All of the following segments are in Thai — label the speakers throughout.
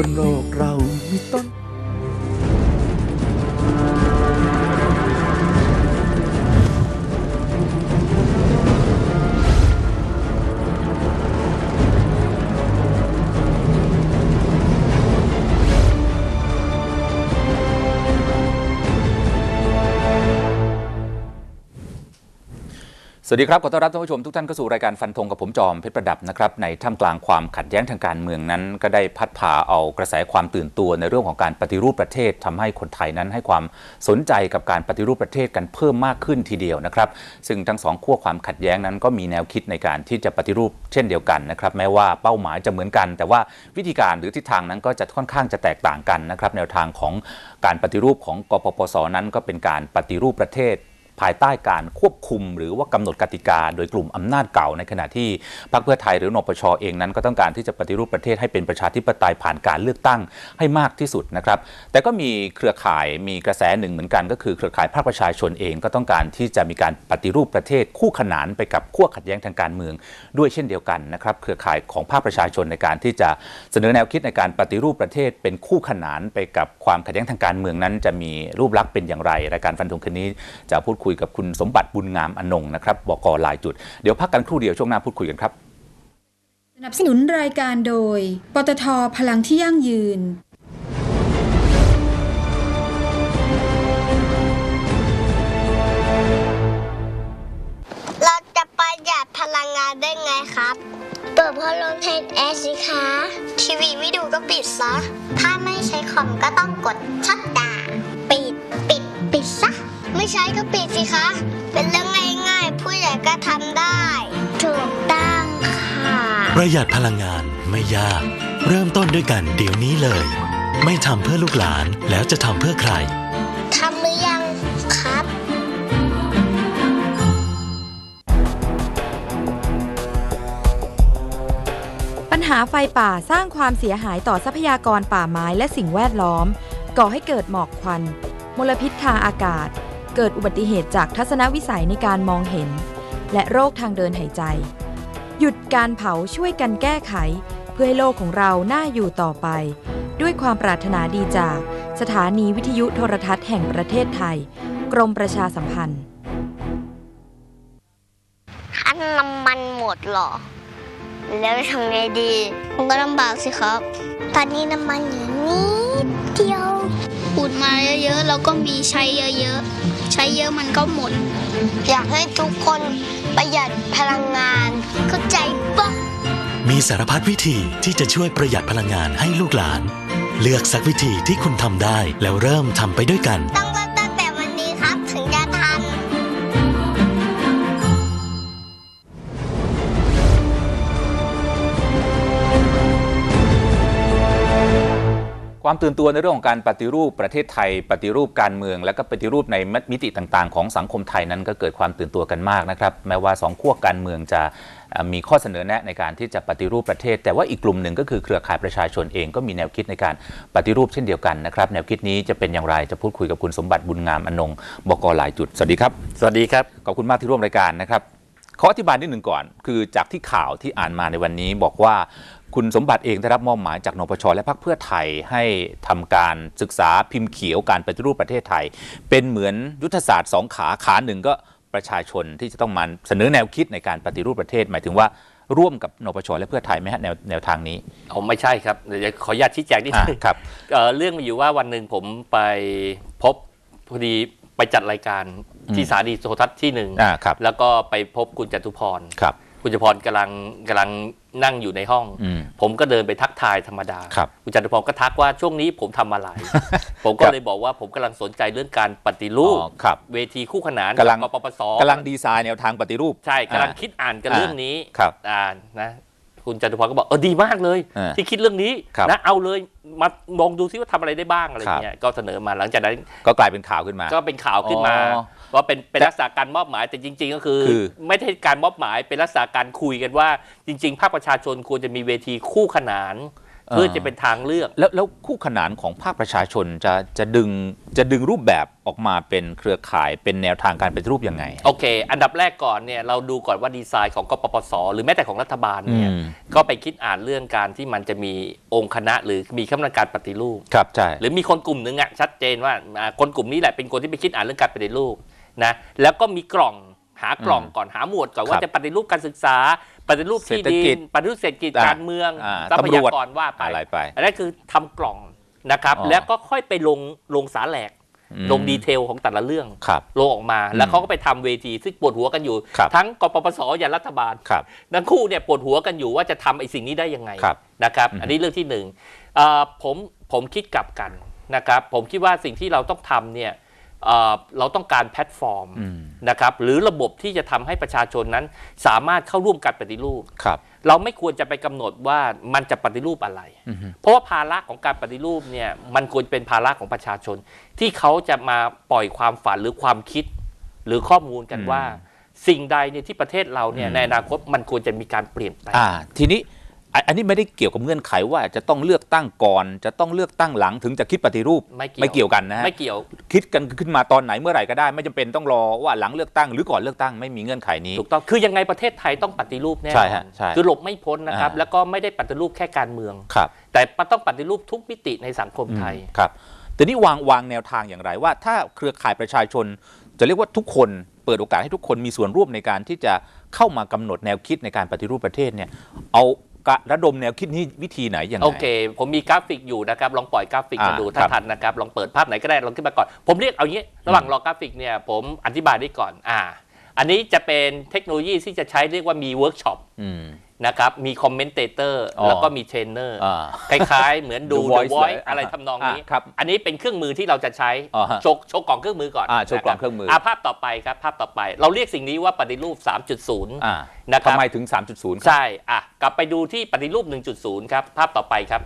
Speaker 1: บนโลกเรามีต้น
Speaker 2: สวัสดีครับขอต้อนรับท่านผู้ชมทุกท่านเข้าสู่รายการฟันธงกับผมจอมเพชรประดับนะครับในท่ามกลางความขัดแย้งทางการเมืองนั้น ก็ได้พัดพาเอากระแสความตื่นตัวในเรื่องของการปฏิรูปประเทศทำให้คนไทยนั้นให้ความสนใจกับการปฏิรูปประเทศกันเพิ่มมากขึ้นทีเดียวนะครับซึ่งทั้งสองขั้วความขัดแย้งนั้นก็มีแนวคิดในการที่จะปฏิรูปเช่นเดียวกันนะครับแม้ว่าเป้าหมายจะเหมือนกัน แต่ว่าวิธีการหรือทิศทางนั้นก็จะค่อนข้างจะแตกต่างกันนะครับแนวทางของการปฏิรูปของกปปสนั้นก็เป็นการปฏิรูปประเทศ ภายใต้การควบคุม หรือว่ากำหนดกติกา โดยกลุ่มอำนาจเก่า ในขณะที่พรรคเพื่อไทยหรือนปชเองนั้นก็ต้องการที่จะปฏิรูปประเทศให้เป็นประชาธิปไตยผ่านการเลือกตั้งให้มากที่สุดนะครับ แต่ก็มีเครือข่ายมีกระแสหนึ่งเหมือนกัน ก็คือเครือข่ายภาคประชาชนเองก็ต้องการที่จะมีการปฏิรูปประเทศคู่ขนานไปกับขั้วขัดแย้งทางการเมือง ด้วยเช่นเดียวกันนะครับ เครือข่ายของภาคประชาชนในการที่จะเสนอแนวคิดในการปฏิรูปประเทศ เป็นคู่ขนานไปกับความขัดแย้งทางการเมืองนั้น จะมีรูปลักษณ์เป็นอย่างไร รายการฟันธงคืนนี้จะพูดคุยกับคุณสมบัติบุญงามอนงนะครับบกหลายจุด เดี๋ยวพักกันครู่เดียวช่วงหน้าพูดคุยกันครับ
Speaker 3: สนับสนุนรายการโดย ปตทพลังที่ยั่งยืน
Speaker 4: เราจะประหยัดพลังงานได้ไงครับ เปิดพัดลมเทนแอร์สิคะ ทีวีไม่ดูก็ปิดซะ ถ้าไม่ใช้คอมก็ต้องกดชัตดา ไม่ใช้ก็ปิดสิคะ เป็นเรื่องง่ายๆ ผู้ใหญ่ก็ทำได้ ถูกต้องค่ะ
Speaker 5: ประหยัดพลังงานไม่ยาก เริ่มต้นด้วยกันเดี๋ยวนี้เลย ไม่ทำเพื่อลูกหลานแล้วจะทำเพื่อใคร
Speaker 4: ทำหรือยังครับ
Speaker 6: ปัญหาไฟป่าสร้างความเสียหายต่อทรัพยากรป่าไม้และสิ่งแวดล้อม ก่อให้เกิดหมอกควัน มลพิษทางอากาศ เกิดอุบัติเหตุจากทัศนวิสัยในการมองเห็น และโรคทางเดินหายใจ หยุดการเผาช่วยกันแก้ไข เพื่อให้โลกของเราน่าอยู่ต่อไป ด้วยความปรารถนาดีจาก สถานีวิทยุโทรทัศน์แห่งประเทศไทย กรมประชาสัมพันธ์
Speaker 4: คันน้ำมันหมดเหรอ แล้วจะทำไงดี ผมก็ลำบากสิครับ ตอนนี้น้ำมันอยู่นิดเดียว
Speaker 7: ขุดมาเยอะๆแล้วก็มีใช้เยอะๆ ใช้เยอะมันก็หมด
Speaker 4: อยากให้ทุกคนประหยัดพลังงานเข้าใจปะ
Speaker 5: มีสารพัดวิธีที่จะช่วยประหยัดพลังงานให้ลูกหลาน เลือกสักวิธีที่คุณทำได้แล้วเริ่มทำไปด้วยกัน
Speaker 4: ค
Speaker 2: วามตื่นตัวในเรื่องของการปฏิรูปประเทศไทย ปฏิรูปการเมือง และก็ปฏิรูปในมิติต่างๆ ของสังคมไทยนั้นก็เกิดความตื่นตัวกันมากนะครับ แม้ว่าสองขั้วการเมืองจะเอ่อมีข้อเสนอแนะในการที่จะปฏิรูปประเทศ แต่ว่าอีกกลุ่มหนึ่งก็คือเครือข่ายประชาชนเองก็มีแนวคิดในการปฏิรูปเช่นเดียวกันนะครับ แนวคิดนี้จะเป็นอย่างไรจะพูดคุยกับคุณสมบัติบุญงามอนงบกหลายจุดสวัสดีครับ
Speaker 8: สวัสดีครับ
Speaker 2: ขอบคุณมากที่ร่วมรายการนะครับ ขออธิบายนิดหนึ่งก่อน คือจากที่ข่าวที่อ่านมาในวันนี้บอกว่าคุณสมบัติเองได้รับมอบหมายจากนปชและพรรคเพื่อไทยให้ทำการศึกษาพิมพ์เขียวการปฏิรูปประเทศไทย เป็นเหมือนยุทธศาสตร์สองขาขาหนึ่งก็ประชาชนที่จะต้องมาเสนอแนวคิดในการปฏิรูปประเทศ หมายถึงว่าร่วมกับนปชและเพื่อไทยไหมฮะแนวแนวทางนี้
Speaker 8: ผมไม่ใช่ครับเดี๋ยวขออนุญาตชี้แจงนิดนึง
Speaker 2: ครับ
Speaker 8: เเรื่องมีอยู่ว่าวันหนึ่งผมไปพบพอดีไปจัดรายการ ที่สถานีโทรทัศน์ที่หนึ่ง
Speaker 2: อ่าครับ
Speaker 8: แล้วก็ไปพบคุณจตุพร
Speaker 2: ครับ
Speaker 8: คุณจตุพรกำลังกำลังนั่งอยู่ในห้อง
Speaker 2: อืม
Speaker 8: ผมก็เดินไปทักทายธรรมดา
Speaker 2: ครับ
Speaker 8: ณจตุพรก็ทักว่าช่วงนี้ผมทำอะไร ผมก็เลยบอกว่าผมกำลังสนใจเรื่องการปฏิรูป
Speaker 2: อ๋อครับ
Speaker 8: เวทีคู่ขนาน
Speaker 2: กำลัง
Speaker 8: บปปส
Speaker 2: กำลังดีไซน์แนวทางปฏิรูป
Speaker 8: ใช่กำลัง
Speaker 2: อ่า
Speaker 8: คิดอ่านกัน
Speaker 2: อ่า
Speaker 8: เรื่องนี้
Speaker 2: ครับ
Speaker 8: อ่านะคุณจตุพรก็บอกเออดีมากเลย
Speaker 2: อ่า
Speaker 8: ที่คิดเรื่องนี้
Speaker 2: ครับ
Speaker 8: นะเอาเลยมาลองดูซิว่าทำอะไรได้บ้างอะไร
Speaker 2: ครับ
Speaker 8: เงี้ยก็เสนอมาหลังจากนั้น
Speaker 2: ก็กลายเป็นข่าวขึ้นมา
Speaker 8: ก็เป็นข่าวขึ้นมา
Speaker 2: อ๋อ
Speaker 8: ว่าเป็นเป็น
Speaker 2: แต่
Speaker 8: ลักษณะการมอบหมายแต่จริง ๆ ก็คือ
Speaker 2: คือ
Speaker 8: ไม่ใช่การมอบหมายเป็นลักษณะการคุยกันว่า จริง ๆ ภาคประชาชนควรจะมีเวทีคู่ขนาน เพื่อจะเป็นทางเลือก
Speaker 2: แล้วแล้วคู่ขนานของภาคประชาชนจะจะดึงจะดึงรูปแบบออกมาเป็นเครือข่ายเป็นแนวทางการปฏิรูปยังไง
Speaker 8: โอเค อันดับแรกก่อนเนี่ยเราดูก่อนว่าดีไซน์ของกปปส หรือแม้แต่ของรัฐบาลเนี่ย
Speaker 2: อืม
Speaker 8: ก็ไปคิดอ่านเรื่องการที่มันจะมีองค์คณะ หรือมีคณะกรรมการปฏิรูป
Speaker 2: ครับใช่
Speaker 8: หรือมีคนกลุ่มหนึ่งอะชัดเจนว่าอ่าคนกลุ่มนี้แหละเป็นคนที่ไปคิดอ่านเรื่องการปฏิรูป นะแล้วก็มีกล่องหากล่องก่อนหาหมวดก่อนว่าจะปฏิรูปการศึกษา ปฏิรูปที่ดินปฏิรูปเศรษฐกิจการเมือง
Speaker 2: อ่า
Speaker 8: ทรัพ
Speaker 2: ตำร
Speaker 8: ยาว
Speaker 2: จ
Speaker 8: กรว่าไป
Speaker 2: อะไรไป
Speaker 8: อันนั้นคือทำกล่องนะครับ
Speaker 2: อ๋อ
Speaker 8: แล้วก็ค่อยไปลงลงสาแหลก
Speaker 2: อืม
Speaker 8: ลงดีเทลของแต่ละเรื่อง
Speaker 2: ครับ
Speaker 8: ลงออกมา แล้วเขาก็ไปทำเวทีซึ่งปวดหัวกันอยู่
Speaker 2: ครับ
Speaker 8: ทั้งกปปสยันรัฐบาล
Speaker 2: ครับ
Speaker 8: ทั้งคู่เนี่ยปวดหัวกันอยู่ว่าจะทำไอ้สิ่งนี้ได้ยังไง
Speaker 2: ครับ
Speaker 8: นะครับ
Speaker 2: อืม
Speaker 8: อันนี้เรื่องที่หนึ่งเอ่อผมผมคิดกลับกันนะครับ ผมคิดว่าสิ่งที่เราต้องทำเนี่ย เอ่อเราต้องการแพลตฟอร์ม
Speaker 2: อืม
Speaker 8: นะครับหรือระบบที่จะทำให้ประชาชนนั้น สามารถเข้าร่วมการปฏิรูป
Speaker 2: ครับ
Speaker 8: เราไม่ควรจะไปกำหนดว่ามันจะปฏิรูปอะไร
Speaker 2: อือฮึ
Speaker 8: เพราะว่าภาระของการปฏิรูปเนี่ยมันควรเป็นภาระของประชาชน ที่เขาจะมาปล่อยความฝันหรือความคิด หรือข้อมูลกันว่า สิ่งใดเนี่ยที่ประเทศเราเนี่ยในอนาคตมันควรจะมีการเปลี่ยนแปลง
Speaker 2: อ่าทีนี้ อันอันนี้ไม่ได้เกี่ยวกับเงื่อนไขว่าจะต้องเลือกตั้งก่อน จะต้องเลือกตั้งหลังถึงจะคิดปฏิรูป
Speaker 8: ไม่เกี่ยว
Speaker 2: ไม่เกี่ยวกันนะฮะ
Speaker 8: ไม่เกี่ยว
Speaker 2: คิดกันขึ้นมาตอนไหนเมื่อไหร่ก็ได้ ไม่จำเป็นต้องรอว่าหลังเลือกตั้งหรือก่อนเลือกตั้งไม่มีเงื่อนไขนี้
Speaker 8: ถูกต้องคือยังไงประเทศไทยต้องปฏิรูปแน่น
Speaker 2: ใช่
Speaker 8: อน
Speaker 2: ฮะใช่
Speaker 8: คือหลบไม่พ้นนะครับ
Speaker 2: อ่า
Speaker 8: แล้วก็ไม่ได้ปฏิรูปแค่การเมือง
Speaker 2: ครับ
Speaker 8: แต่มันต้องปฏิรูปทุกมิติในสังคมไทย
Speaker 2: อืมครับแต่นี่วางวางแนวทางอย่างไรว่า ถ้าเครือข่ายประชาชน จะเรียกว่าทุกคนเปิดโอกาสให้ทุกคนมีส่วนร่วมในการที่จะเข้ามากำหนดแนวคิดในการปฏิรูปประเทศเนี่ยเอา กะระดมแนวคิดนี้วิธีไหนอย่างไร
Speaker 8: โอเค ผมมีกราฟิกอยู่นะครับ ลองปล่อยกราฟิก
Speaker 2: อ่า
Speaker 8: มาดูถ้า
Speaker 2: ครับ
Speaker 8: ทันนะครับ ลองเปิดภาพไหนก็ได้ ลองขึ้นมาก่อน ผมเรียกเอางี้ ระหว่างรอกราฟิกเนี่ย ผมอธิบายได้ก่อน อ่า อันนี้จะเป็นเทคโนโลยีที่จะใช้เรียกว่ามีเวิร์กช็อป
Speaker 2: อืม
Speaker 8: นะครับมีคอมเมนเตเตอร์
Speaker 2: อ๋อ
Speaker 8: แล้วก็มีเทรนเนอร์
Speaker 2: อ่า
Speaker 8: คล้ายๆ เหมือนดู
Speaker 2: The
Speaker 8: The
Speaker 2: Voice
Speaker 8: Voice
Speaker 2: เลย
Speaker 8: อะไรทำนองนี้
Speaker 2: อ่าครับ
Speaker 8: อันนี้เป็นเครื่องมือที่เราจะใช้
Speaker 2: อ๋อฮะ
Speaker 8: โชว์โชว์กล่องเครื่องมือก่อน
Speaker 2: อ่าโชว์กล่อง
Speaker 8: นะบ
Speaker 2: เครื่องมืออ่
Speaker 8: อ่าภาพต่อไปครับภาพต่อไป เราเรียกสิ่งนี้ว่าปฏิรูป 3.0
Speaker 2: อ่า
Speaker 8: นะครับ
Speaker 2: ทำไมถึง 3.0ครับ
Speaker 8: ใช่อะกลับไปดูที่ปฏิรูป 1.0 ครับ ภาพต่อไปครับ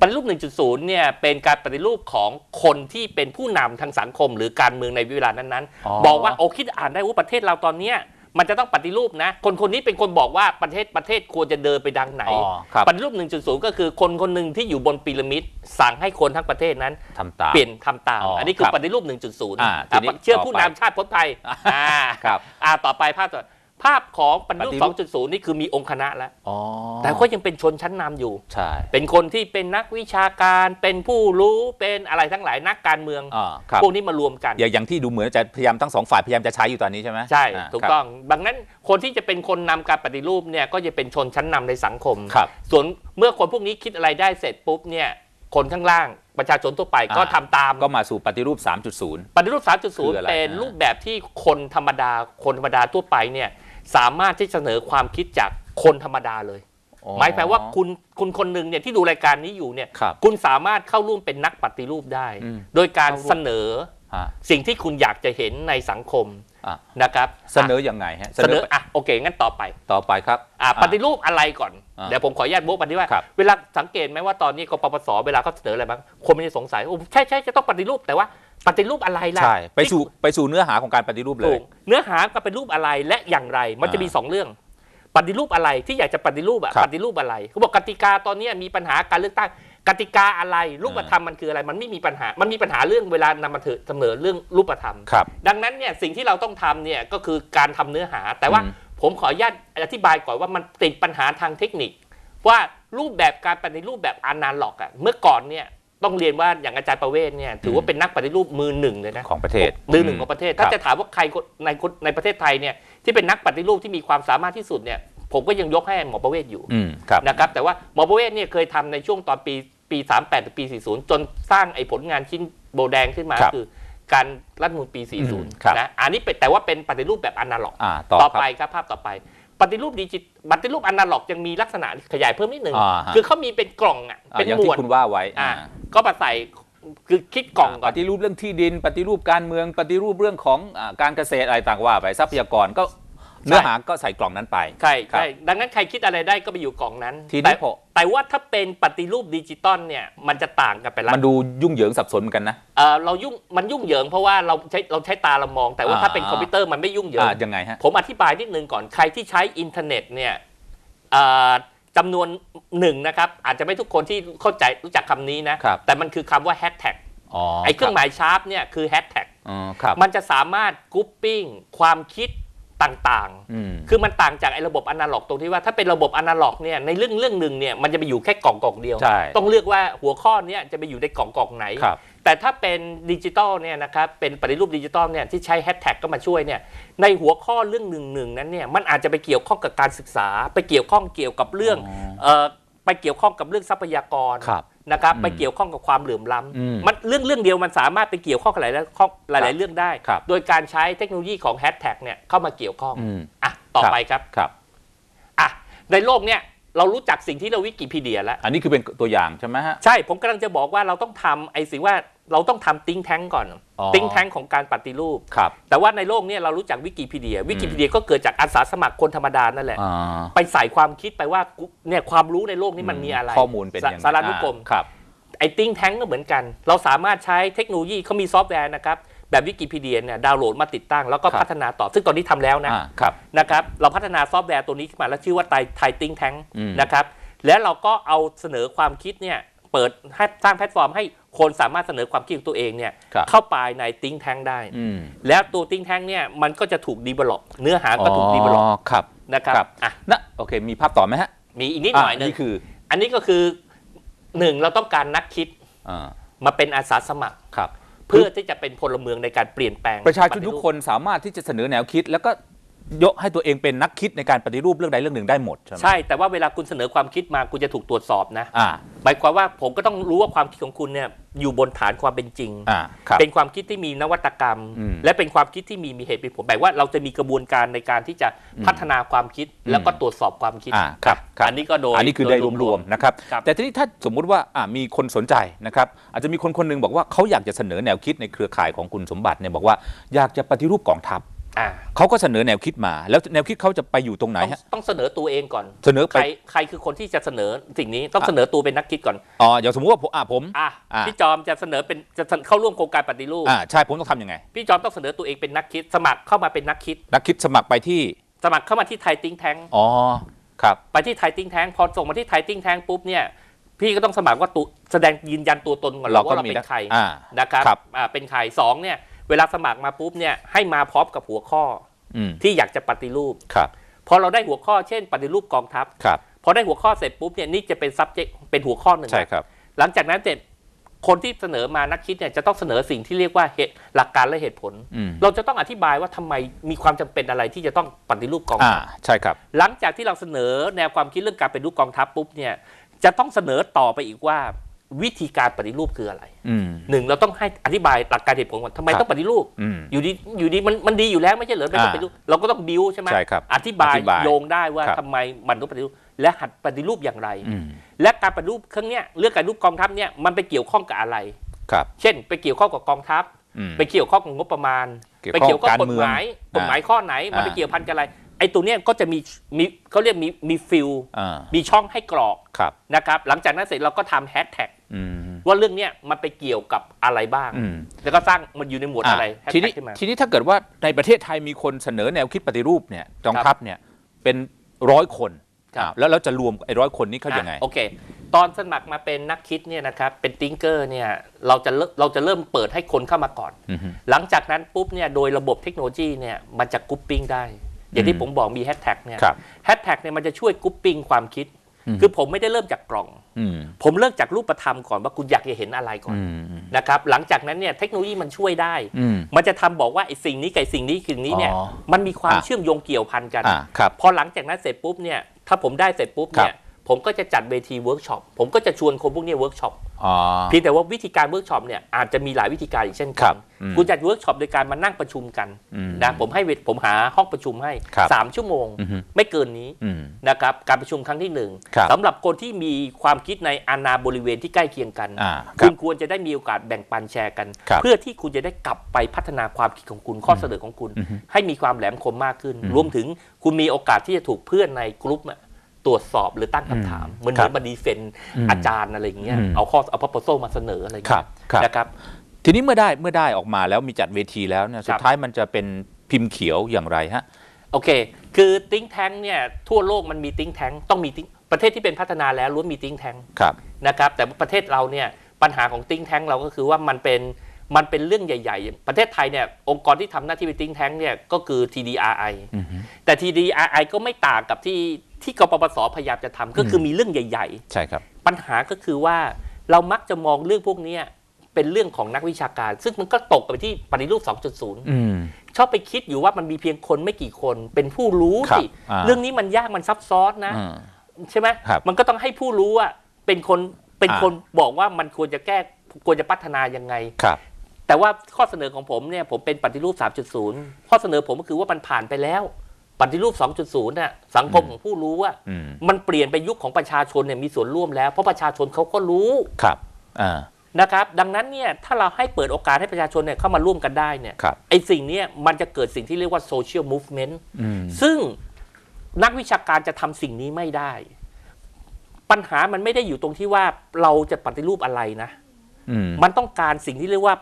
Speaker 8: ปฏิรูป 1.0 เนี่ย เป็นการปฏิรูปของคนที่เป็นผู้นำทางสังคม หรือการเมืองในเวลานั้น
Speaker 2: อ๋อ
Speaker 8: ๆบอกว่าโอ้คิดอ่านได้ว่าประเทศเราตอนเนี้ย มันจะต้องปฏิรูปนะ คนคนนี้เป็นคนบอกว่าประเทศประเทศควรจะเดินไปดังไหน
Speaker 2: อ๋อครับ
Speaker 8: ปฏิรูป 1.0 ก็คือคนคนหนึ่งที่อยู่บนพีระมิด สั่งให้คนทั้งประเทศนั้น
Speaker 2: ทำตาม
Speaker 8: เปลี่ยนทำตาม
Speaker 2: อ๋ออั
Speaker 8: อันนี้คือ
Speaker 2: ครับ
Speaker 8: ปฏิรูป 1.0
Speaker 2: อ่าทีนี้
Speaker 8: อะเชื่อ
Speaker 2: ต่อ
Speaker 8: ผู้
Speaker 2: ไป
Speaker 8: นำชาติพจน์ไทยอ่า
Speaker 2: ครับ
Speaker 8: อ่าต่อไปภาพต่อ ภาพของปฏิรู
Speaker 2: ปฏิ
Speaker 8: ป
Speaker 2: รูป
Speaker 8: 2.0 นี่คือมีองค์คณะแล้ว
Speaker 2: อ๋อ
Speaker 8: แต่ก็ยังเป็นชนชั้นนำอยู่
Speaker 2: ใช่
Speaker 8: เป็นคนที่เป็นนักวิชาการ เป็นผู้รู้เป็นอะไรทั้งหลายนักการเมือง
Speaker 2: อ่าครับ
Speaker 8: พวกนี้มารวมกัน
Speaker 2: อย่างอย่างที่ดูเหมือนจะพยายามทั้งสองฝ่ายพยายามจะใช้อยู่ตอนนี้ใช่ไหม
Speaker 8: ใช่าถูก
Speaker 2: ครับ
Speaker 8: ต้อง ดังนั้นคนที่จะเป็นคนนำการปฏิรูปเนี่ยก็จะเป็นชนชั้นนำในสังคม
Speaker 2: ครับ
Speaker 8: ส่วนเมื่อคนพวกนี้คิดอะไรได้เสร็จปุ๊บเนี่ยคนข้างล่างประชาชนทั่วไปก็
Speaker 2: อ่า
Speaker 8: ทำตาม
Speaker 2: ก็มาสู่ปฏิรูป 3.0
Speaker 8: ปฏิรูป
Speaker 2: คืออะไร
Speaker 8: 3.0 เป็น
Speaker 2: อ่า
Speaker 8: รูปแบบที่คนธรรมดาคนธรรมดาทั่วไปเนี่ย สามารถที่จะเสนอความคิดจากคนธรรมดาเลย
Speaker 2: อ๋อ
Speaker 8: หมายแปลว่าคุณคุณคนหนึ่งเนี่ยที่ดูรายการนี้อยู่เนี่ย
Speaker 2: ครับ
Speaker 8: คุณสามารถเข้าร่วมเป็นนักปฏิรูปได้
Speaker 2: อืม
Speaker 8: โดยการ
Speaker 2: เข้าร่วม
Speaker 8: เสนอ
Speaker 2: ฮะ
Speaker 8: สิ่งที่คุณอยากจะเห็นในสังคม
Speaker 2: อะ
Speaker 8: นะครับ
Speaker 2: เสนอยังไงฮะ
Speaker 8: เสนออะโอเค งั้นต่อไป
Speaker 2: ต่อไปครับ
Speaker 8: อะปฏิรูปอะไรก่อน
Speaker 2: อ่า
Speaker 8: เดี๋ยวผมขออนุญาตโบ๊ะปฏิว่า
Speaker 2: ครับ
Speaker 8: เวลาสังเกตไหมว่าตอนนี้กปปสเวลาเขาเสนออะไรบ้างคนไม่ได้สงสัยโอ้ใช่ใช่จะต้องปฏิรูปแต่ว่าปฏิรูปอะไรล่ะ
Speaker 2: ใช่ไปสู่ไปสู่เนื้อหาของการปฏิรูปเล
Speaker 8: ถู
Speaker 2: ย
Speaker 8: กเนื้อหาก็เป็นรูปอะไรและอย่างไรมันจะ
Speaker 2: อ่ามี
Speaker 8: มีสองเรื่อง ปฏิรูปอะไรที่อยากจะปฏิรูปอะ
Speaker 2: ครับ
Speaker 8: ปฏิรูปอะไรเขาบอกกติกาตอนนี้มีปัญหาการเลือกตั้ง กติกาอะไรรูปธรรมมันคืออะไรมันไม่มีปัญหา มันมีปัญหาเรื่องเวลานำมาเสนอเรื่องรูปธรรม
Speaker 2: ครับ
Speaker 8: ดังนั้นเนี่ยสิ่งที่เราต้องทำเนี่ยก็คือการทำเนื้อหา แต่ว่า
Speaker 2: อืม
Speaker 8: ผมขออนุญาตอธิบายก่อนว่ามันติดปัญหาทางเทคนิค ว่ารูปแบบการปฏิรูปแบบอนาล็อกอะเมื่อก่อนเนี่ยต้องเรียนว่าอย่างอาจารย์ประเวศเนี่ยถือว่าเป็นนักปฏิรูปมือหนึ่งเลยนะ
Speaker 2: ของประเทศ
Speaker 8: มือหนึ่งของประเทศ
Speaker 2: ค
Speaker 8: ถ้า
Speaker 2: รับ
Speaker 8: จะถามว่าใครคนในคนในประเทศไทยเนี่ยที่เป็นนักปฏิรูปที่มีความสามารถที่สุดเนี่ยผมก็ยังยกให้หมอประเวศอยู่
Speaker 2: อืมครับ
Speaker 8: นะครับแต่ว่าหมอประเวศเนี่ยเคยทำในช่วงตอนปี ปี 38ถึงปี 40 จนสร้างไอ้ผลงานชิ้นโบแดงขึ้นมา
Speaker 2: ครับ
Speaker 8: คือการรัฐธรรมนูลปี
Speaker 2: อืมครับ
Speaker 8: 40 นะ อันนี้เป็นแต่ว่าเป็นปฏิรูปแบบอนาล็อก
Speaker 2: อ่าต่อ
Speaker 8: ต่อ
Speaker 2: ครับ
Speaker 8: ไปครับภาพต่อไป ปฏิรูปดิจิตปฏิรูปอนาล็อกยังมีลักษณะขยายเพิ่มนิดหนึ่ง
Speaker 2: อ่าฮะ
Speaker 8: คือเขามีเป็นกล่องอะ
Speaker 2: อ่า
Speaker 8: เป็น
Speaker 2: อย่าง
Speaker 8: หม
Speaker 2: ที่
Speaker 8: วด
Speaker 2: คุณว่าไว้
Speaker 8: อ่า
Speaker 2: อ่า
Speaker 8: ก็มาใส่คือคิดกล่องก่
Speaker 2: ป
Speaker 8: อน
Speaker 2: ฏิรูปเรื่องที่ดิน ปฏิรูปการเมือง ปฏิรูปเรื่องของอาการเกษตรอะไรต่างว่าไปทรัพยากรก็ เนื้อหาก็ใส่กล่องนั้นไป
Speaker 8: ใช่
Speaker 2: ครับ
Speaker 8: ใช่ดังนั้นใครคิดอะไรได้ก็ไปอยู่กล่องนั้น
Speaker 2: ทีนี้
Speaker 8: แต่
Speaker 2: พอ
Speaker 8: แต่ว่าถ้าเป็นปฏิรูปดิจิตอลเนี่ยมันจะต่างกันไปละ
Speaker 2: มันดูยุ่งเหยิงสับสนเหมือนกันนะ
Speaker 8: เอ่อเรายุ่งมันยุ่งเหยิงเพราะว่าเราใช้เราใช้ตาเรามอง แต่ว่า
Speaker 2: อ่า
Speaker 8: ถ้าเป็นคอมพิวเตอร์มันไม่ยุ่งเหยิง
Speaker 2: อ่ายังไงฮะ
Speaker 8: ผมอธิบายนิดนึงก่อนใครที่ใช้อินเทอร์เน็ตเนี่ยเอ่อจำนวนหนึ่งนะครับอาจจะไม่ทุกคนที่เข้าใจรู้จักคำนี้นะ
Speaker 2: ครับ
Speaker 8: แต่มันคือคำว่าแฮชแท็ก
Speaker 2: อ๋อ
Speaker 8: ไอ้เครื่องหมายชาร์ปเนี่ยคือแฮชแท็ก
Speaker 2: อ๋อครับ
Speaker 8: มันจะสามารถกรุ๊ปปิ้งความคิด ต่าง
Speaker 2: อืม
Speaker 8: ๆคือมันต่างจากไอ้ระบบอนาล็อกตรงที่ว่าถ้าเป็นระบบอนาล็อกเนี่ยในเรื่องเรื่องหนึ่งเนี่ยมันจะไปอยู่แค่กล่องกล่องเดียว
Speaker 2: ใช่
Speaker 8: ต้องเลือกว่าหัวข้อเนี้ยจะไปอยู่ในกล่องกล่องไหน
Speaker 2: ครับ
Speaker 8: แต่ถ้าเป็นดิจิตอลเนี่ยนะครับเป็นปฏิรูปดิจิตอลเนี่ยที่ใช้แฮชแท็กก็มาช่วยเนี่ยในหัวข้อเรื่องหนึ่งหนึ่งนั้นเนี่ยมันอาจจะไปเกี่ยวข้องกับการศึกษา ไปเกี่ยวข้องเกี่ยวกับเรื่อง
Speaker 2: อ๋อ
Speaker 8: เอ่อไปเกี่ยวข้องกับเรื่องทรัพยากร
Speaker 2: ครับ
Speaker 8: นะครับ
Speaker 2: อืม
Speaker 8: ไปเกี่ยวข้องกับความเหลื่อมล้
Speaker 2: อืมำ
Speaker 8: มันเรื่องเรื่องเดียวมันสามารถไปเกี่ยวข้องกับหลายๆข้อห
Speaker 2: ครั
Speaker 8: ลาย
Speaker 2: บ
Speaker 8: ๆเรื่องได้
Speaker 2: ครับ
Speaker 8: โดยการใช้เทคโนโลยีของแฮชแท็กเนี่ยเข้ามาเกี่ยวข้อง
Speaker 2: อืม
Speaker 8: อะต่อไปครับ
Speaker 2: ครับ
Speaker 8: อะในโลกเนี่ยเรารู้จักสิ่งที่เราวิกิพีเดียแล้ว
Speaker 2: อันนี้คือเป็นตัวอย่างใช่ไหมฮะ
Speaker 8: ใช่ ผมกำลังจะบอกว่าเราต้องทำไอ้สิ่งว่า เราต้องทำติ้งแท้งก่อน
Speaker 2: อ๋อ
Speaker 8: ติ้งแท้งของการปฏิรูป
Speaker 2: ครับ
Speaker 8: แต่ว่าในโลกเนี้เรารู้จักวิกิพีเดีย วิกิพีเดียก็เกิดจากอาสาสมัครคนธรรมดานั่นแหละ
Speaker 2: อ่า
Speaker 8: ไปใส่ความคิดไปว่ากูเนี่ยความรู้ในโลกนี้มันมีอะไร
Speaker 2: ข้อมูลเป็น
Speaker 8: สา
Speaker 2: อย่างไร
Speaker 8: สารานุกรม
Speaker 2: อ่าครับ
Speaker 8: ไอ้ติ้งแท้งก็เหมือนกัน เราสามารถใช้เทคโนโลยีเขามีซอฟต์แวร์นะครับแบบวิกิพีเดียเนี่ยดาวน์โหลดมาติดตั้งแล้วก็
Speaker 2: ครับ
Speaker 8: พัฒนาต่อ ซึ่งตอนนี้ทำแล้วนะ
Speaker 2: อ่าครับ
Speaker 8: นะครับเราพัฒนาซอฟต์แวร์ตัวนี้ขึ้นมาแล้วชื่อว่าไทไทติ้งแท้ง
Speaker 2: อืม
Speaker 8: นะครับแล้วเราก็เอาเสนอความคิดเนี่ยเปิดให้สร้างแพลตฟอร์มให้ คนสามารถเสนอความคิดของตัวเองเนี่ย
Speaker 2: ครับ
Speaker 8: เข้าไปในติ้งแท้งได้
Speaker 2: อืม
Speaker 8: แล้วตัวติ้งแท้งเนี่ยมันก็จะถูกดีเวล็อปเนื้อหาก็ถูกดีเวล็อป
Speaker 2: อ๋อครับ
Speaker 8: นะครับ
Speaker 2: ครับ
Speaker 8: อะ
Speaker 2: นะโอเค มีภาพต่อไหมฮะ
Speaker 8: มีอีกนิดหน่อยหนึง
Speaker 2: นี่คือ
Speaker 8: อันนี้ก็คือหนึ่งเราต้องการนักคิด
Speaker 2: อ่า
Speaker 8: มาเป็นอาสาสมัคร
Speaker 2: ครับ
Speaker 8: เพื่อที่จะเป็นพลเมืองในการเปลี่ยนแปลง
Speaker 2: ประชาชน
Speaker 8: ปฏิ
Speaker 2: ทุก
Speaker 8: รูป
Speaker 2: คนสามารถที่จะเสนอแนวคิดแล้วก็ ยกให้ตัวเองเป็นนักคิดในการปฏิรูปเรื่องใดเรื่องหนึ่งได้หมดใช่ไหม
Speaker 8: ใช่แต่ว่าเวลาคุณเสนอความคิดมาคุณจะถูกตรวจสอบนะ
Speaker 2: อ่า
Speaker 8: หมายความว่าผมก็ต้องรู้ว่าความคิดของคุณเนี่ยอยู่บนฐานความเป็นจริง
Speaker 2: อ่าครับ
Speaker 8: เป็นความคิดที่มีนวัตกรรม
Speaker 2: อืม
Speaker 8: และเป็นความคิดที่มีมีเหตุมีผลหมายว่าเราจะมีกระบวนการในการที่จะพัฒนาความคิด
Speaker 2: อืม
Speaker 8: แล้วก็ตรวจสอบความคิด
Speaker 2: อ่าครับครับ
Speaker 8: อันนี้ก็โดย
Speaker 2: อันนี้คือ
Speaker 8: โได้
Speaker 2: รวมๆนะครับ
Speaker 8: ครับ
Speaker 2: แต่ทีนี้ถ้าสมมุติว่าอ่ามีคนสนใจนะครับอาจจะมีคนคนหนึงบอกว่าเขาอยากจะเสนอแนวคิดในเครือข่ายของคุณสมบัติเนี่ยบอกว่าอยากจะปฏิรูปกองทัพ
Speaker 8: อ่า
Speaker 2: เขาก็เสนอแนวคิดมา แล้วแนวคิดเขาจะไปอยู่ตรงไหน
Speaker 8: ต้อง
Speaker 2: ฮะ
Speaker 8: ต้องเสนอตัวเองก่อน
Speaker 2: เสนอ
Speaker 8: ใค
Speaker 2: ไป
Speaker 8: รใครคือคนที่จะเสนอสิ่งนี้ต้องเสนอตัวเป็นนักคิดก่อน
Speaker 2: อ๋ออย่างสมมุติว่าผมอ่าผม
Speaker 8: อะ
Speaker 2: อ่า
Speaker 8: พี่จอมจะเสนอเป็นจะเข้าร่วมโครงการปฏิรูป
Speaker 2: อ่าใช่ผมต้องทำยังไง
Speaker 8: พี่จอมต้องเสนอตัวเองเป็นนักคิด สมัครเข้ามาเป็นนักคิด
Speaker 2: นักคิดสมัครไปที่
Speaker 8: สมัครเข้ามาที่ไทยติ้งแท้ง
Speaker 2: อ๋อ ครับ
Speaker 8: ไปที่ไทยติ้งแท้งพอส่งมาที่ไทยติ้งแท้งปุ๊บเนี่ยพี่ก็ต้องสมัครว่าตัวแสดงยืนยันตัวตนก่อน
Speaker 2: เราก็
Speaker 8: ว่าเรา
Speaker 2: มี
Speaker 8: เป็นใคร
Speaker 2: อ่า
Speaker 8: นะครับ
Speaker 2: ครับ
Speaker 8: อ่าเป็นใครสองเนี่ย เวลาสมัครมาปุ๊บเนี่ยให้มาพร้อมกับหัวข้อ
Speaker 2: อืม
Speaker 8: ที่อยากจะปฏิรูป
Speaker 2: ครับ
Speaker 8: พอเราได้หัวข้อเช่น ปฏิรูปกองทัพ
Speaker 2: ครับ
Speaker 8: พอได้หัวข้อเสร็จปุ๊บเนี่ยนี่จะเป็น subject เป็นหัวข้อหนึ่ง
Speaker 2: ใช่ครับ
Speaker 8: หลังจากนั้นเสร็จคนที่เสนอมานักคิดเนี่ยจะต้องเสนอสิ่งที่เรียกว่าเหตุหลักการและเหตุผล
Speaker 2: อืม
Speaker 8: เราจะต้องอธิบายว่าทำไมมีความจำเป็นอะไรที่จะต้องปฏิรูปกอง
Speaker 2: อ่า
Speaker 8: ทัพ
Speaker 2: ใช่ครับ
Speaker 8: หลังจากที่เราเสนอแนวความคิดเรื่องการปฏิรูปกองทัพปุ๊บเนี่ยจะต้องเสนอต่อไปอีกว่า วิธีการปฏิรูปคืออะไร
Speaker 2: อืม
Speaker 8: หนึ่งเราต้องให้อธิบายหลักการเหตุผลก่อนทำไม
Speaker 2: ครับ
Speaker 8: ต้องปฏิรูป
Speaker 2: อืม
Speaker 8: อยู่ดีอยู่ดีมันมันดีอยู่แล้วไม่ใช่เหรอไม่ต้อง
Speaker 2: อ่า
Speaker 8: ปฏิรูปเราก็ต้องบิวใช่ไหม
Speaker 2: ใช่ครับ
Speaker 8: อธิบาย
Speaker 2: อธิบาย
Speaker 8: โยงได้ว่า
Speaker 2: ครับ
Speaker 8: ทำไมมันต้องปฏิรูป และหัดปฏิรูปอย่างไร
Speaker 2: อืม
Speaker 8: และการปฏิรูปครั้งเนี้ยเรื่องการปฏิรูปกองทัพเนี่ยมันไปเกี่ยวข้องกับอะไร
Speaker 2: ครับ
Speaker 8: เช่น ไปเกี่ยวข้องกับกองทัพ
Speaker 2: อืม
Speaker 8: ไปเกี่ยวข้องกับงบประมาณ
Speaker 2: เกี่ยว
Speaker 8: ไป
Speaker 2: ข้อง
Speaker 8: เกี่ยวข้อง
Speaker 2: การ
Speaker 8: กฎ
Speaker 2: เมือง
Speaker 8: หมายกฎหมายข้อไหนมันไป
Speaker 2: อ่า
Speaker 8: เกี่ยวพันกับอะไรไอ้ตัวเนี้ยก็จะมีมีเขาเรียกมีมีฟิล
Speaker 2: อ่า
Speaker 8: มีช่องให้กรอก
Speaker 2: ครับ
Speaker 8: นะครับ หลังจากนั้นเสร็จเราก็ทำแฮชแท็ก
Speaker 2: อืม
Speaker 8: ว่าเรื่องเนี้ยมันไปเกี่ยวกับอะไรบ้าง
Speaker 2: อืม
Speaker 8: แล้วก็สร้างมันอยู่ในหมวดอะไรแฮช
Speaker 2: ที
Speaker 8: แท็
Speaker 2: นี้
Speaker 8: กขึ้นมา
Speaker 2: ทีนี้ถ้าเกิดว่าในประเทศไทยมีคนเสนอแนวคิดปฏิรูปเนี่ยกองทัพเนี่ยเป็นร้อยคน
Speaker 8: ครับ
Speaker 2: อ่าแล้วเราจะรวมไอ้ร้อยคนนี้เขายังไง
Speaker 8: อะโอเค ตอนสมัครมาเป็นนักคิดเนี่ยนะครับเป็นติงเกอร์เนี่ยเราจะเริ่มเราจะเริ่มเปิดให้คนเข้ามาก่อน
Speaker 2: อือฮึ
Speaker 8: หลังจากนั้นปุ๊บเนี่ยโดยระบบเทคโนโลยีเนี่ยมันจะกรุ๊ปปิ้งได้ อย่างที่
Speaker 2: อืม
Speaker 8: ผมบอกมีแฮชแท็กเนี่ย
Speaker 2: ครับ
Speaker 8: แฮชแท็กเนี่ยมันจะช่วยกรุ๊ปปิ้งความคิด
Speaker 2: อืม
Speaker 8: คือผมไม่ได้เริ่มจากกล่อง
Speaker 2: อืม
Speaker 8: ผมเริ่มจากรูปธรรมก่อนว่าคุณอยากจะเห็นอะไรก่อน
Speaker 2: อืม
Speaker 8: นะครับหลังจากนั้นเนี่ยเทคโนโลยีมันช่วยได้
Speaker 2: อืม
Speaker 8: มันจะทำบอกว่าไอ้สิ่งนี้กับไอ้สิ่งนี้สิ่งนี้เนี่ย
Speaker 2: อ๋อ
Speaker 8: มันมีความ
Speaker 2: อะ
Speaker 8: เชื่อมโยงเกี่ยวพันกัน
Speaker 2: อ่าครับ
Speaker 8: พอหลังจากนั้นเสร็จปุ๊บเนี่ยถ้าผมได้เสร็จปุ๊บเนี่ย ผมก็จะจัดเวทีเวิร์กช็อปผมก็จะชวนคนพวกเนี้เวิร์กช็อป
Speaker 2: อ๋อ
Speaker 8: เพียงแต่ว่าวิธีการเวิร์กช็อปเนี่ยอาจจะมีหลายวิธีการอีกเช่น
Speaker 2: ครั
Speaker 8: กับน
Speaker 2: อืม
Speaker 8: คุณจัดเวิร์กช็อปโดยการมานั่งประชุมกัน
Speaker 2: อืม
Speaker 8: นะผมให้เวทผมหาห้องประชุมให้
Speaker 2: ครับ
Speaker 8: 3ชั่วโมง
Speaker 2: อือฮึ
Speaker 8: ไม่เกินนี้
Speaker 2: อืม
Speaker 8: นะครับการประชุมครั้งที่หนึ่ง
Speaker 2: ครับ
Speaker 8: สำหรับคนที่มีความคิดในอาณาบริเวณที่ใกล้เคียงกัน
Speaker 2: อ่าค
Speaker 8: คุ
Speaker 2: รับ
Speaker 8: ณควรจะได้มีโอกาสแบ่งปันแชร์กัน
Speaker 2: ครับ
Speaker 8: เพื่อที่คุณจะได้กลับไปพัฒนาความคิดของคุณข้อเสนอของคุณ
Speaker 2: อือฮึ
Speaker 8: ให้มีความแหลมคมมากขึ้น
Speaker 2: อืม
Speaker 8: รวมถึงคุณมีโอกาสที่จะถูกเพื่อนในกลุ่มอะ ตรวจสอบหรือตั้งคำถาม
Speaker 2: อืม
Speaker 8: เหมือนเห
Speaker 2: ครั
Speaker 8: มือบนมาดีเฟน
Speaker 2: อืม
Speaker 8: อาจารย์อะไรอย่างเงี้ย
Speaker 2: อืม
Speaker 8: เอาข้อเอาพ r o โซมาเสนออะไรอย่าง
Speaker 2: ครั
Speaker 8: เงี้
Speaker 2: บ
Speaker 8: ย
Speaker 2: ครับ
Speaker 8: นะครับ
Speaker 2: ทีนี้เมื่อได้เมื่อได้ออกมาแล้วมีจัดเวทีแล้วเนี่ยสุ
Speaker 8: ครั
Speaker 2: ด
Speaker 8: บ
Speaker 2: ท้ายมันจะเป็นพิมพ์เขียวอย่างไรฮะ
Speaker 8: โอเค คือติ้งแท้งเนี่ยทั่วโลกมันมีติ้งแท้งต้องมี think ประเทศที่เป็นพัฒนาแล้วล้วนมีติ้งแทง
Speaker 2: ครับ
Speaker 8: นะครับแต่ว่าประเทศเราเนี่ยปัญหาของติ้งแทงเราก็คือว่ามันเป็นมันเป็นเรื่องใหญ่ ๆ ประเทศไทยเนี่ยองค์กรที่ทำหน้าที่เป็นติ้งแทงเนี่ยก็คือ TDRI
Speaker 2: อือฮึ
Speaker 8: แต่ TDRI ก็ไม่ต่างกับที่ ที่กปปสพยายามจะทำก็คือมีเรื่องใหญ่
Speaker 2: ใช่ครับ
Speaker 8: ๆปัญหาก็คือว่าเรามักจะมองเรื่องพวกเนี้ยเป็นเรื่องของนักวิชาการ ซึ่งมันก็ตกไปที่ปฏิรูป 2.0
Speaker 2: อืม
Speaker 8: ชอบไปคิดอยู่ว่ามันมีเพียงคนไม่กี่คนเป็นผู้รู้
Speaker 2: ครับ
Speaker 8: สิ
Speaker 2: อ่า
Speaker 8: เรื่องนี้มันยากมันซับซ้อนนะ
Speaker 2: อืม
Speaker 8: ใช่ไหม
Speaker 2: ครับ
Speaker 8: มันก็ต้องให้ผู้รู้อะเป็นคนเป็น
Speaker 2: อ่า
Speaker 8: คนบอกว่ามันควรจะแก้ควรจะพัฒนายังไง
Speaker 2: ครับ
Speaker 8: แต่ว่าข้อเสนอของผมเนี่ยผมเป็นปฏิรูป 3.0 ข้อเสนอผมก็คือว่ามันผ่านไปแล้ว ปฏิรูป 2.0น่ะสังคมของผู้รู้อะ
Speaker 2: อืม
Speaker 8: มันเปลี่ยนไปยุคของประชาชนเนี่ยมีส่วนร่วมแล้ว เพราะประชาชนเขาก็รู้
Speaker 2: ครับอ่า
Speaker 8: นะครับ ดังนั้นเนี่ยถ้าเราให้เปิดโอกาสให้ประชาชนเนี่ยเข้ามาร่วมกันได้เนี่ย
Speaker 2: ครับ
Speaker 8: ไอ้สิ่งเนี้ยมันจะเกิดสิ่งที่เรียกว่า social movement
Speaker 2: อืม
Speaker 8: ซึ่งนักวิชาการจะทำสิ่งนี้ไม่ได้ ปัญหามันไม่ได้อยู่ตรงที่ว่าเราจะปฏิรูปอะไรนะ
Speaker 2: อืม
Speaker 8: มันต้องการสิ่งที่เรียกว่า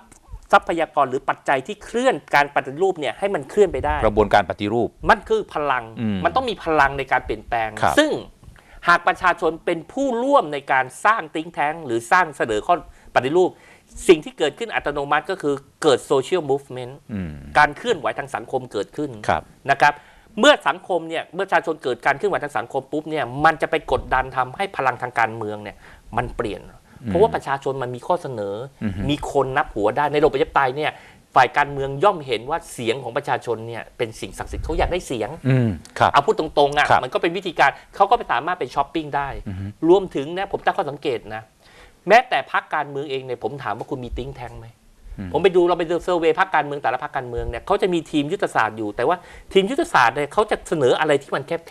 Speaker 8: ทรัพยากรหรือปัจจัยที่เคลื่อนการปฏิรูปเนี่ยให้มันเคลื่อนไปได้
Speaker 2: กระบวนการปฏิรูป
Speaker 8: มันคือพลัง
Speaker 2: อืม
Speaker 8: มันต้องมีพลังในการเปลี่ยนแปลง
Speaker 2: ครับ
Speaker 8: ซึ่งหากประชาชนเป็นผู้ร่วมในการสร้างติ้งแท้งหรือสร้างเสนอข้อปฏิรูป สิ่งที่เกิดขึ้นอัตโนมัติก็คือเกิดโซเชียลมูฟเมนต์
Speaker 2: อืม
Speaker 8: การเคลื่อนไหวทางสังคมเกิดขึ้น
Speaker 2: ครับ
Speaker 8: นะครับเมื่อสังคมเนี่ยเมื่อประชาชนเกิดการเคลื่อนไหวทางสังคมปุ๊บเนี่ยมันจะไปกดดันทำให้พลังทางการเมืองเนี่ยมันเปลี่ยน เพราะว่าประชาชนมันมีข้อเสนออ
Speaker 2: อฮึ
Speaker 8: มีคนนับหัวได้ในระบบประชาธิปไตยเนี่ยฝ่ายการเมืองย่อมเห็นว่าเสียงของประชาชนเนี่ยเป็นสิ่งศักดิ์สิทธิ์เขาอยากได้เสียง
Speaker 2: อืมครับ
Speaker 8: เอาพูดตรงๆอะ
Speaker 2: ครับ
Speaker 8: มันก็เป็นวิธีการเขาก็ไปสามารถไปช้อปปิ้งได้
Speaker 2: อือฮึ
Speaker 8: รวมถึงนะผมตั้งข้อสังเกตนะแม้แต่พรรคการเมืองเองเนี่ยผมถามว่าคุณมีติ้งแทงไหมผมไปดูเราไปดูเซอร์เวยพรรคการเมืองแต่ละพรรคการเมืองเนี่ยเขาจะมีทีมยุทธศาสตร์อยู่ แต่ว่าทีมยุทธศาสตร์เนี่ยเขาจะเสนออะไรที่มันแคบ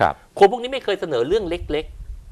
Speaker 2: ครับ
Speaker 8: ๆคนพวกนี้ไม่เคยเสนอเรื่องเล็ก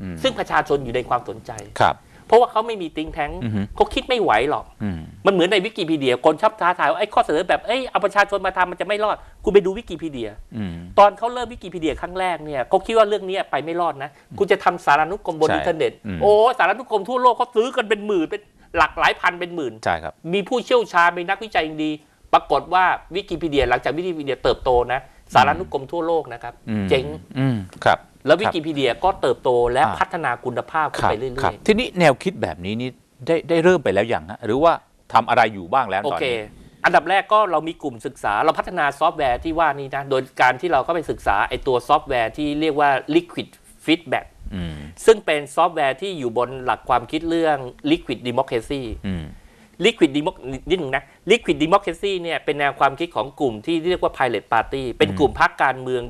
Speaker 2: อืม
Speaker 8: ๆซึ่งประชาชนอยู่ในความสนใจ
Speaker 2: ครับ
Speaker 8: เพราะว่าเขาไม่มีติ้งแทง
Speaker 2: อือฮึ
Speaker 8: เขาคิดไม่ไหวหรอก
Speaker 2: อืม
Speaker 8: มันเหมือนในวิกิพีเดียคนชอบท้าทายว่าไอ้ข้อเสนอแบบเอ้ยเอาประชาชนมาทำมันจะไม่รอดคุณไปดูวิกิพีเดีย
Speaker 2: อืม
Speaker 8: ตอนเขาเริ่มวิกิพีเดียครั้งแรกเนี่ยเขาคิดว่าเรื่องนี้ไปไม่รอดนะคุณจะทำสารานุกรมบน
Speaker 2: ใช่
Speaker 8: อินเทอร์เน็ต
Speaker 2: อืม
Speaker 8: โอ้สารานุกรมทั่วโลกเขาซื้อกันเป็นหมื่นเป็นหลักหลายพันเป็นหมื่น
Speaker 2: ใช่ครับ
Speaker 8: มีผู้เชี่ยวชาญมีนักวิจัยอย่างดี ปรากฏว่าวิกิพีเดียหลังจากวิกิพีเดียเติบโตนะสารานุกรมทั่วโลกนะครับ
Speaker 2: อืม
Speaker 8: เจ๊ง
Speaker 2: อืมครับ
Speaker 8: แล้ววิกิพีเดียก็เติบโตและ
Speaker 2: อ่า
Speaker 8: พัฒนาคุณภาพขึ้นไปเรื่
Speaker 2: ครับ
Speaker 8: อย
Speaker 2: ทีนี้แนวคิดแบบนี้นี่ได้ได้เริ่มไปแล้วยังฮะหรือว่าทำอะไรอยู่บ้างแล้ว
Speaker 8: ๆโอ
Speaker 2: ตอน
Speaker 8: เค
Speaker 2: นี้
Speaker 8: อันดับแรกก็เรามีกลุ่มศึกษาเราพัฒนาซอฟต์แวร์ที่ว่านี้นะ โดยการที่เราเข้าไปศึกษาไอตัวซอฟต์แวร์ที่เรียกว่า Liquid Feedback
Speaker 2: อืม
Speaker 8: ซึ่งเป็นซอฟต์แวร์ที่อยู่บนหลักความคิดเรื่อง Liquid Democracy
Speaker 2: อืม
Speaker 8: Liquid Democ นิดหนึ่งนะ Liquid Democracy เนี่ยเป็นแนวความคิดของกลุ่มที่เรียกว่า Pilot Party เป็นกลุ่มพรรคการเมือง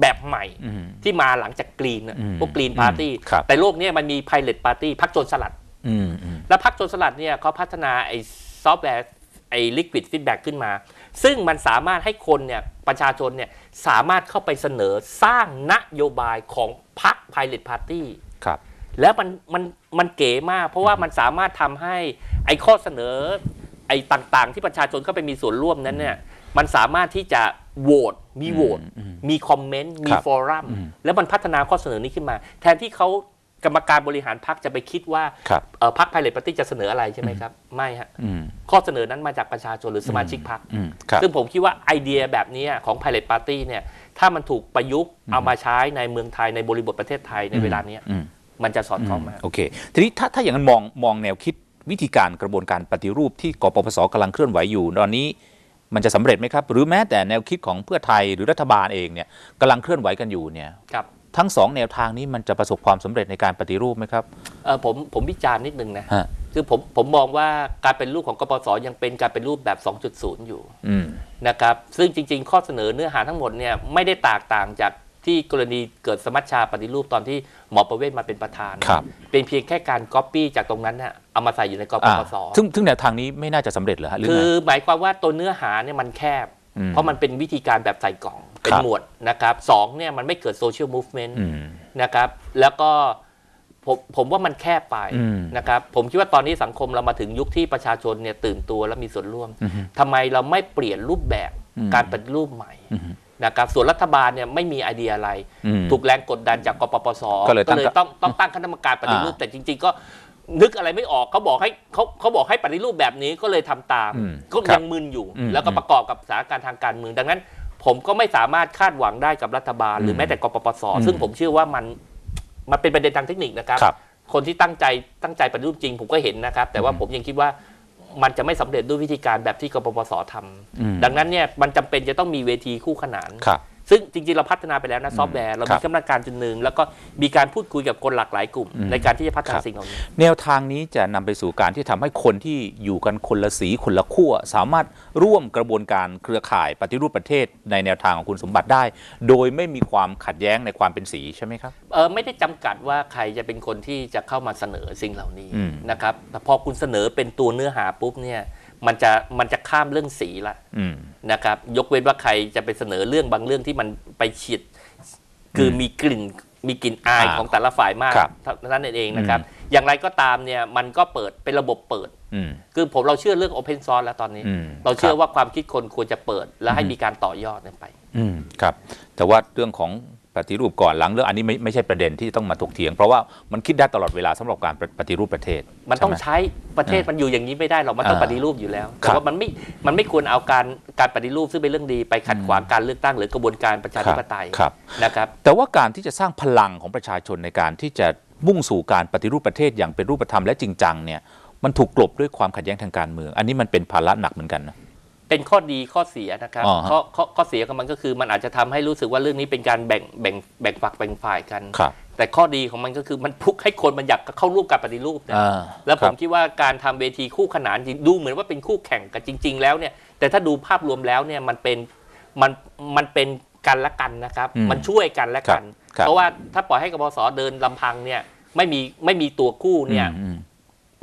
Speaker 8: แบบใหม่
Speaker 2: อืม
Speaker 8: ที่มาหลังจากกรีน
Speaker 2: อืม
Speaker 8: พวกกรีนพาร์ตี้
Speaker 2: ครับ
Speaker 8: แต่โลกเนี้มันมี Pilot Party พรรคโจรสลัด
Speaker 2: อืมอืม
Speaker 8: แล้วพรรคโจรสลัดเนี่ยเขาพัฒนาไอ้ซอฟต์แวร์ไอ้ Liquid Feedback ขึ้นมา ซึ่งมันสามารถให้คนเนี่ยประชาชนเนี่ยสามารถเข้าไปเสนอสร้างนโยบายของพรรค Pilot Party
Speaker 2: ครับ
Speaker 8: แล้วมันมันมันเก๋มาก เพราะว่ามันสามารถทำให้ไอ้ข้อเสนอไอ้ต่างๆ ที่ประชาชนเข้าไปมีส่วนร่วมนั้นเนี่ยมันสามารถที่จะโหวต มีโหวต
Speaker 2: อืม
Speaker 8: มีคอมเมนต์มี
Speaker 2: ครับ
Speaker 8: ฟอรัม
Speaker 2: อืม
Speaker 8: แล้วมันพัฒนาข้อเสนอนี้ขึ้นมา แทนที่เขากรรมการบริหารพรรคจะไปคิดว่า
Speaker 2: ครับ
Speaker 8: เอ่อพรรคไพเรตปาร์ตี้จะเสนออะไรใช่ไหมครับ ไม่ฮะ
Speaker 2: อืม
Speaker 8: ข้อเสนอนั้นมาจากประชาชนหรือสมาชิกพรรค
Speaker 2: อืมครับ
Speaker 8: ซึ่งผมคิดว่าไอเดียแบบนี้ของ Pilot Party เนี่ย ถ้ามันถูกประยุกต์เอามาใช้ในเมืองไทยในบริบทประเทศไทยในเวลาเนี้ย
Speaker 2: อืม
Speaker 8: มันจะสอดคล้องมาก
Speaker 2: โอเค ทีนี้ถ้าถ้าอย่างนั้นมองมองแนวคิดวิธีการกระบวนการปฏิรูปที่กปปสกำลังเคลื่อนไหวอยู่ตอนนี้ มันจะสำเร็จไหมครับ หรือแม้แต่แนวคิดของเพื่อไทยหรือรัฐบาลเองเนี่ยกำลังเคลื่อนไหวกันอยู่เนี่ย
Speaker 8: ครับ
Speaker 2: ทั้งสองแนวทางนี้มันจะประสบความสำเร็จในการปฏิรูปไหมครับ
Speaker 8: เออผมผมวิจารณ์นิดนึงนะ
Speaker 2: ฮะ
Speaker 8: คือผมผมมองว่าการเป็นรูปของกปสยังเป็นการเป็นรูปแบบ 2.0 อยู่
Speaker 2: อืม
Speaker 8: นะครับซึ่งจริง ๆ ข้อเสนอเนื้อหาทั้งหมดเนี่ยไม่ได้แตกต่างจาก ที่กรณีเกิดสมัชชาปฏิรูปตอนที่หมอประเวศมาเป็นประธาน
Speaker 2: ครับ
Speaker 8: เป็นเพียงแค่การก๊อปปี้จากตรงนั้นน่ะเอามาใส่อยู่ในกป
Speaker 2: อ่า
Speaker 8: ปส
Speaker 2: ซึ่งซึ่งแนวทางนี้ไม่น่าจะสำเร็จเหรอฮะหรือ
Speaker 8: คื
Speaker 2: ไง
Speaker 8: อหมายความว่าตัวเนื้อหาเนี่ยมันแคบ
Speaker 2: ม
Speaker 8: เพราะมันเป็นวิธีการแบบใส่กล่องเป็น
Speaker 2: ครับ
Speaker 8: หมวดนะครับสองเนี่ยมันไม่เกิดโซเชียลมูฟเมนต์
Speaker 2: อืม
Speaker 8: นะครับแล้วก็ผมผมว่ามันแคบไป
Speaker 2: อืม
Speaker 8: นะครับผมคิดว่าตอนนี้สังคมเรามาถึงยุคที่ประชาชนเนี่ยตื่นตัวและมีส่วนร่วม
Speaker 2: อือฮึ
Speaker 8: ทำไมเราไม่เปลี่ยนรูปแบบ
Speaker 2: อืม
Speaker 8: การปฏิรูปใหม่
Speaker 2: อือฮึ
Speaker 8: นะครับส่วนรัฐบาลเนี่ยไม่มีไอเดียอะไร
Speaker 2: อืม
Speaker 8: ถูกแรงกดดันจากกปปส
Speaker 2: ก็เลยตั้ง
Speaker 8: ต้องต้องตั้งคณะกรรมการปฏิรูป
Speaker 2: อ่า
Speaker 8: แต่จริง ๆ ก็นึกอะไรไม่ออกเขาบอกให้เขาเขาบอกให้ปฏิรูปแบบนี้ก็เลยทำตาม
Speaker 2: อืม
Speaker 8: ก็
Speaker 2: ครับ
Speaker 8: ยังมึนอยู่
Speaker 2: อืม
Speaker 8: แล้วก็ประกอบกับสถานการณ์ทางการเมืองดังนั้น ผมก็ไม่สามารถคาดหวังได้กับรัฐบาล หรือแม้แต่กปปส
Speaker 2: อืม
Speaker 8: ซึ่งผมเชื่อว่ามันมันเป็นประเด็นทางเทคนิคนะครับ
Speaker 2: ครับ
Speaker 8: คนที่ตั้งใจตั้งใจปฏิรูปจริง ผมก็เห็นนะครับ แต่ว่าผมยังคิดว่า มันจะไม่สำเร็จด้วยวิธีการแบบที่กปปสท
Speaker 2: อืมำ
Speaker 8: ดังนั้นเนี่ยมันจำเป็นจะต้องมีเวทีคู่ขนาน
Speaker 2: ครับ
Speaker 8: ซึ่งจริง ๆ เราพัฒนาไปแล้วนะซอฟต์แวร์ เรา
Speaker 2: ครั
Speaker 8: มี
Speaker 2: บ
Speaker 8: กำลังการจุดหนึ่งแล้วก็มีการพูดคุยกับคนหลากหลายกลุ่ม
Speaker 2: อืม
Speaker 8: ในการที่จะพัฒ
Speaker 2: ค
Speaker 8: นา
Speaker 2: รับ
Speaker 8: สิ่งเหล่านี้
Speaker 2: แนวทางนี้จะนำไปสู่การที่ทำให้คนที่อยู่กันคนละสีคนละขั้วสามารถร่วมกระบวนการเครือข่ายปฏิรูปประเทศในแนวทางของคุณสมบัติได้ โดยไม่มีความขัดแย้งในความเป็นสีใช่ไหมครับ
Speaker 8: เออไม่ได้จำกัดว่าใครจะเป็นคนที่จะเข้ามาเสนอสิ่งเหล่านี้
Speaker 2: อืม
Speaker 8: นะครับแต่พอคุณเสนอเป็นตัวเนื้อหาปุ๊บเนี่ยมันจะมันจะข้ามเรื่องสีละ
Speaker 2: อืม
Speaker 8: นะครับยกเว้นว่าใครจะไปเสนอเรื่องบางเรื่องที่มันไปเฉียดคือมีกลิ่นมีกลิ่นอาย
Speaker 2: อ่า
Speaker 8: ของแต่ละฝ่ายมาก
Speaker 2: ครับ
Speaker 8: เท่านั้นเองนะครับ อย่างไรก็ตามเนี่ยมันก็เปิดเป็นระบบเปิด
Speaker 2: อืม
Speaker 8: คือผมเราเชื่อเรื่อง Open Source แล้วตอนนี้
Speaker 2: อืม
Speaker 8: เราเชื่อ
Speaker 2: ครับ
Speaker 8: ว่าความคิดคนควรจะเปิด และให้
Speaker 2: อืม
Speaker 8: มีการต่อยอดกันไป
Speaker 2: อืมครับ แต่ว่าเรื่องของ ปฏิรูปก่อนหลังเรื่องอันนี้ไม่ไม่ใช่ประเด็นที่ต้องมาถกเถียง เพราะว่ามันคิดได้ตลอดเวลาสำหรับการปฏิรูปประเทศ
Speaker 8: มันต้อง
Speaker 2: ใช่ไห
Speaker 8: ใช้ประเทศ
Speaker 2: อ่ามั
Speaker 8: มันอยู่อย่างนี้ไม่ได้หรอกมันต้อง
Speaker 2: อ่า
Speaker 8: ปฏิรูปอยู่แล้ว
Speaker 2: ครั
Speaker 8: แต่
Speaker 2: บ
Speaker 8: ว่ามันไม่มันไม่ควรเอาการการปฏิรูปซึ่งเป็นเรื่องดีไปขัดขวางการเลือกตั้งหรือกระบวนการประชาธิปไตย
Speaker 2: ครับ
Speaker 8: นะครับ
Speaker 2: แต่ว่าการที่จะสร้างพลังของประชาชนในการที่จะมุ่งสู่การปฏิรูปประเทศอย่างเป็นรูปธรรมและจริงจังเนี่ยมันถูกกลบด้วยความขัดแย้งทางการเมือง อันนี้มันเป็นภาระหนักเหมือนกันนะ
Speaker 8: เป็นข้อดีข้อเสียนะครับ
Speaker 2: อ๋อฮะ
Speaker 8: ข้อข้อข้อเสียของมันก็คือมันอาจจะทำให้รู้สึกว่าเรื่องนี้เป็นการแบ่งแบ่งแบ่งฝักแบ่งฝ่ายกัน
Speaker 2: ครับ
Speaker 8: แต่ข้อดีของมันก็คือมันพุกให้คนมันอยากเข้าร่วมการปฏิรูปนะ
Speaker 2: อ่า
Speaker 8: แล้วผ
Speaker 2: ครั
Speaker 8: ม
Speaker 2: บ
Speaker 8: คิดว่าการทำเวทีคู่ขนานจริงดูเหมือนว่าเป็นคู่แข่งกันจริง ๆ แล้วเนี่ยแต่ถ้าดูภาพรวมแล้วเนี่ยมันเป็นมันมันเป็นกันละกันนะครับ
Speaker 2: อืม
Speaker 8: มันช่วยกันและกัน
Speaker 2: ครับ
Speaker 8: เพราะว่าถ้าปล่อยให้กบสเดินลำพังเนี่ยไม่มีไม่มีตัวคู่เนี่ย
Speaker 2: อืม
Speaker 8: มั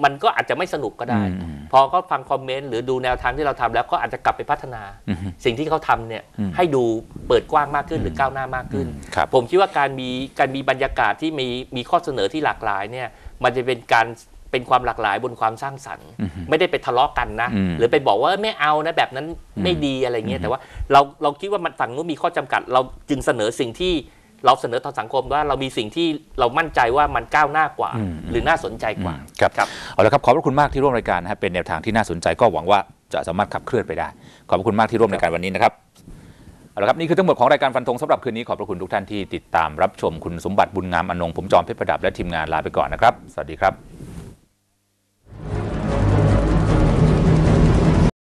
Speaker 8: นก็อาจจะไม่สนุกก็ได้
Speaker 2: อืมอืม
Speaker 8: พอเขาฟังคอมเมนต์หรือดูแนวทางที่เราทำแล้วก็อาจจะกลับไปพัฒนา
Speaker 2: อืม
Speaker 8: สิ่งที่เขาทำเนี่ย
Speaker 2: อืม
Speaker 8: ให้ดูเปิดกว้างมากขึ้นหรือก้าวหน้ามากขึ้น
Speaker 2: ครับ
Speaker 8: ผมคิดว่าการมีการมีบรรยากาศที่มีมีข้อเสนอที่หลากหลายเนี่ยมันจะเป็นการเป็นความหลากหลายบนความสร้างสรรค์
Speaker 2: อืม
Speaker 8: ไม่ได้ไปทะเลาะกันนะ
Speaker 2: อืม
Speaker 8: หรือไปบอกว่าไม่เอานะแบบนั้นไม่ดีอะไรเงี้ยแต่ว่าเราเราคิดว่ามันฝั่งนู้นมีข้อจำกัด เราจึงเสนอสิ่งที่ เราเสนอต่อสังคมว่าเรามีสิ่งที่เรามั่นใจว่ามันก้าวหน้ากว่า
Speaker 2: อืม
Speaker 8: หรือน่าสนใจกว่า
Speaker 2: ครับ
Speaker 8: ครับ
Speaker 2: เอาละครับขอบพระคุณมากที่ร่วมรายการนะฮะเป็นแนวทางที่น่าสนใจก็หวังว่าจะสามารถขับเคลื่อนไปได้ ขอบพระคุณมากที่ร่วมรายการวันนี้นะครับเอาละครับนี่คือทั้งหมดของรายการฟันธงสำหรับคืนนี้ขอบพระคุณทุกท่านที่ติดตามรับชมคุณสมบัติบุญงามอนงผมจอมเพชรประดับและทีมงานลาไปก่อนนะครับ สวัสดีครับ